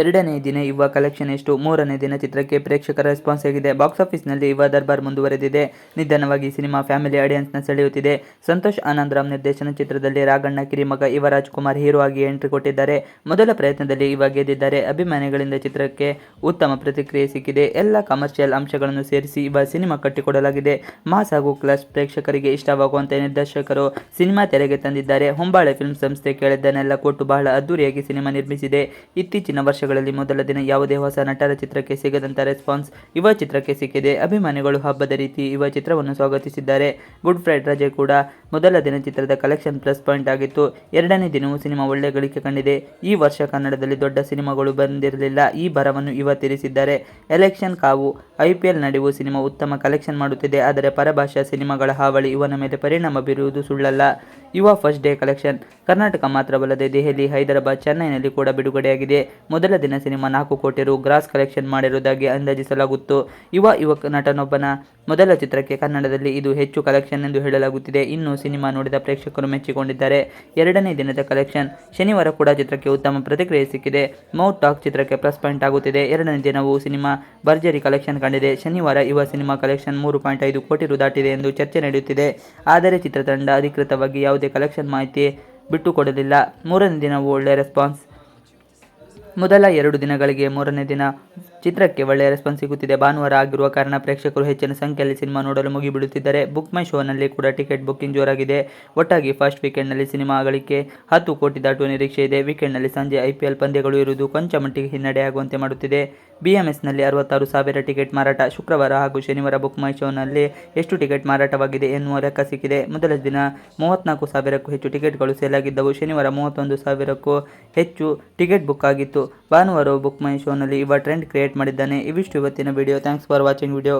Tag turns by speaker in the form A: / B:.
A: ಎರಡನೇ ದಿನ ಇವ ಕಲೆಕ್ಷನ್ ಎಷ್ಟು? ಮೂರನೇ ದಿನ ಚಿತ್ರಕ್ಕೆ ಪ್ರೇಕ್ಷಕರ ರೆಸ್ಪಾನ್ಸ್ ಆಗಿದೆ ಬಾಕ್ಸ್ ಆಫೀಸ್ನಲ್ಲಿ ಇವ ದರ್ಬಾರ್ ಮುಂದುವರೆದಿದೆ. ನಿಧಾನವಾಗಿ ಸಿನಿಮಾ ಫ್ಯಾಮಿಲಿ ಆಡಿಯನ್ಸ್ನ ಸೆಳೆಯುತ್ತಿದೆ. ಸಂತೋಷ್ ಆನಂದ್ ರಾಮ್ ನಿರ್ದೇಶನ ಚಿತ್ರದಲ್ಲಿ ರಾಘಣ್ಣ ಕಿರಿಮಗ ಇವ ಕುಮಾರ್ ಹೀರೋ ಆಗಿ ಎಂಟ್ರಿ ಕೊಟ್ಟಿದ್ದಾರೆ. ಮೊದಲ ಪ್ರಯತ್ನದಲ್ಲಿ ಇವ ಗೆದ್ದಿದ್ದಾರೆ. ಅಭಿಮಾನಿಗಳಿಂದ ಚಿತ್ರಕ್ಕೆ ಉತ್ತಮ ಪ್ರತಿಕ್ರಿಯೆ ಸಿಕ್ಕಿದೆ. ಎಲ್ಲ ಕಮರ್ಷಿಯಲ್ ಅಂಶಗಳನ್ನು ಸೇರಿಸಿ ಇವ ಸಿನಿಮಾ ಕಟ್ಟಿಕೊಡಲಾಗಿದೆ. ಮಾಸ್ ಹಾಗೂ ಕ್ಲಾಸ್ ಪ್ರೇಕ್ಷಕರಿಗೆ ಇಷ್ಟವಾಗುವಂತೆ ನಿರ್ದೇಶಕರು ಸಿನಿಮಾ ತೆರೆಗೆ ತಂದಿದ್ದಾರೆ. ಹೊಂಬಾಳೆ ಫಿಲ್ಮ್ ಸಂಸ್ಥೆ ಕೇಳಿದ್ದನ್ನೆಲ್ಲ ಕೊಟ್ಟು ಬಹಳ ಅದ್ದೂರಿಯಾಗಿ ಸಿನಿಮಾ ನಿರ್ಮಿಸಿದೆ. ಇತ್ತೀಚಿನ ವರ್ಷಗಳಲ್ಲಿ ಮೊದಲ ದಿನ ಯಾವುದೇ ಹೊಸ ನಟರ ಚಿತ್ರಕ್ಕೆ ಸಿಗದಂತ ರೆಸ್ಪಾನ್ಸ್ ಯುವ ಚಿತ್ರಕ್ಕೆ ಸಿಕ್ಕಿದೆ. ಅಭಿಮಾನಿಗಳು ಹಬ್ಬದ ರೀತಿ ಯುವ ಚಿತ್ರವನ್ನು ಸ್ವಾಗತಿಸಿದ್ದಾರೆ. ಗುಡ್ ಫ್ರೈಡ್ ರಜೆ ಕೂಡ ಮೊದಲ ದಿನ ಚಿತ್ರದ ಕಲೆಕ್ಷನ್ ಪ್ಲಸ್ ಪಾಯಿಂಟ್ ಆಗಿತ್ತು. ಎರಡನೇ ದಿನವೂ ಸಿನಿಮಾ ಒಳ್ಳೆ ಗಳಿಕೆ ಕಂಡಿದೆ. ಈ ವರ್ಷ ಕನ್ನಡದಲ್ಲಿ ದೊಡ್ಡ ಸಿನಿಮಾಗಳು ಬಂದಿರಲಿಲ್ಲ. ಈ ಬರವನ್ನು ಯುವ ತೀರಿಸಿದ್ದಾರೆ. ಎಲೆಕ್ಷನ್ ಕಾವು. ಐಪಿಎಲ್ ನಡುವು ಸಿನಿಮಾ ಉತ್ತಮ ಕಲೆಕ್ಷನ್ ಮಾಡುತ್ತಿದೆ. ಆದರೆ ಪರಭಾಷಾ ಸಿನಿಮಾಗಳ ಹಾವಳಿ ಇವನ ಮೇಲೆ ಪರಿಣಾಮ ಬೀರುವುದು ಸುಳ್ಳಲ್ಲ. ಯುವ ಫಸ್ಟ್ ಡೇ ಕಲೆಕ್ಷನ್. ಕರ್ನಾಟಕ ಮಾತ್ರವಲ್ಲದೆ ದೆಹಲಿ, ಹೈದರಾಬಾದ್, ಚೆನ್ನೈನಲ್ಲಿ ಕೂಡ ಬಿಡುಗಡೆಯಾಗಿದೆ. ಮೊದಲ ದಿನ ಸಿನಿಮಾ ನಾಲ್ಕು ಕೋಟಿ ರು ಗ್ರಾಸ್ ಕಲೆಕ್ಷನ್ ಮಾಡಿರುವುದಾಗಿ ಅಂದಾಜಿಸಲಾಗುತ್ತು. ಯುವ ಯುವಕ ನಟನೊಬ್ಬನ ಮೊದಲ ಚಿತ್ರಕ್ಕೆ ಕನ್ನಡದಲ್ಲಿ ಇದು ಹೆಚ್ಚು ಕಲೆಕ್ಷನ್ ಎಂದು ಹೇಳಲಾಗುತ್ತಿದೆ. ಇನ್ನು ಸಿನಿಮಾ ನೋಡಿದ ಪ್ರೇಕ್ಷಕರು ಮೆಚ್ಚಿಕೊಂಡಿದ್ದಾರೆ. ಎರಡನೇ ದಿನದ ಕಲೆಕ್ಷನ್. ಶನಿವಾರ ಕೂಡ ಚಿತ್ರಕ್ಕೆ ಉತ್ತಮ ಪ್ರತಿಕ್ರಿಯೆ ಸಿಕ್ಕಿದೆ. ಮೌತ್ ಟಾಕ್ ಚಿತ್ರಕ್ಕೆ ಪ್ಲಸ್ ಪಾಯಿಂಟ್ ಆಗುತ್ತಿದೆ. ಎರಡನೇ ದಿನವೂ ಸಿನಿಮಾ ಭರ್ಜರಿ ಕಲೆಕ್ಷನ್ ಕಂಡಿದೆ. ಶನಿವಾರ ಯುವ ಸಿನಿಮಾ ಕಲೆಕ್ಷನ್ ಮೂರು ಪಾಯಿಂಟ್ ಐದು ಕೋಟಿ ರು ದಾಟಿದೆ ಎಂದು ಚರ್ಚೆ ನಡೆಯುತ್ತಿದೆ. ಆದರೆ ಚಿತ್ರತಂಡ ಅಧಿಕೃತವಾಗಿ ಯಾವುದೇ ಕಲೆಕ್ಷನ್ ಮಾಹಿತಿ ಬಿಟ್ಟುಕೊಡಲಿಲ್ಲ ಮೂರನೇ ದಿನವೂ ಒಳ್ಳೆಯ ರೆಸ್ಪಾನ್ಸ್ ಮೊದಲ ಎರಡು ದಿನಗಳಿಗೆ ಮೂರನೇ ದಿನ ಚಿತ್ರಕ್ಕೆ ಒಳ್ಳೆಯ ರೆಸ್ಪಾನ್ಸ್ ಸಿಗುತ್ತಿದೆ. ಭಾನುವಾರ ಆಗಿರುವ ಕಾರಣ ಪ್ರೇಕ್ಷಕರು ಹೆಚ್ಚಿನ ಸಂಖ್ಯೆಯಲ್ಲಿ ಸಿನಿಮಾ ನೋಡಲು ಮುಗಿಬಿಡುತ್ತಿದ್ದಾರೆ. ಬುಕ್ ಮೈ ಶೋನಲ್ಲಿ ಕೂಡ ಟಿಕೆಟ್ ಬುಕ್ಕಿಂಗ್ ಜೋರಾಗಿದೆ. ಒಟ್ಟಾಗಿ ಫಸ್ಟ್ ವೀಕೆಂಡ್ನಲ್ಲಿ ಸಿನಿಮಾ ಗಳಿಕೆ ಹತ್ತು ಕೋಟಿ ದಾಟುವ ನಿರೀಕ್ಷೆ ಇದೆ. ವೀಕೆಂಡ್ನಲ್ಲಿ ಸಂಜೆ ಐಪಿಎಲ್ ಪಂದ್ಯಗಳು ಇರುವುದು ಕೊಂಚ ಮಟ್ಟಿಗೆ ಹಿನ್ನಡೆಯಾಗುವಂತೆ ಮಾಡುತ್ತಿದೆ. ಬಿಎಂಎಸ್ನಲ್ಲಿ ಅರವತ್ತಾರು ಸಾವಿರ ಟಿಕೆಟ್ ಮಾರಾಟ. ಶುಕ್ರವಾರ ಹಾಗೂ ಶನಿವಾರ ಬುಕ್ ಮೈ ಶೋನಲ್ಲಿ ಎಷ್ಟು ಟಿಕೆಟ್ ಮಾರಾಟವಾಗಿದೆ ಎನ್ನುವ ಲೆಕ್ಕ ಸಿಕ್ಕಿದೆ. ಮೊದಲ ದಿನ ಮೂವತ್ನಾಲ್ಕು ಸಾವಿರಕ್ಕೂ ಹೆಚ್ಚು ಟಿಕೆಟ್ಗಳು ಸೇಲ್ ಆಗಿದ್ದವು. ಶನಿವಾರ ಮೂವತ್ತೊಂದು ಸಾವಿರಕ್ಕೂ ಹೆಚ್ಚು ಟಿಕೆಟ್ ಬುಕ್ ಆಗಿತ್ತು. ಭಾನುವಾರ ಬುಕ್ ಮೈ ಶೋನಲ್ಲಿ ಇವ ಟ್ರೆಂಡ್ ಕ್ರಿಯೇಟ್ ಮಾಡಿದ್ದಾನೆ. ಇವಿಷ್ಟು ಇವತ್ತಿನ video thanks for watching video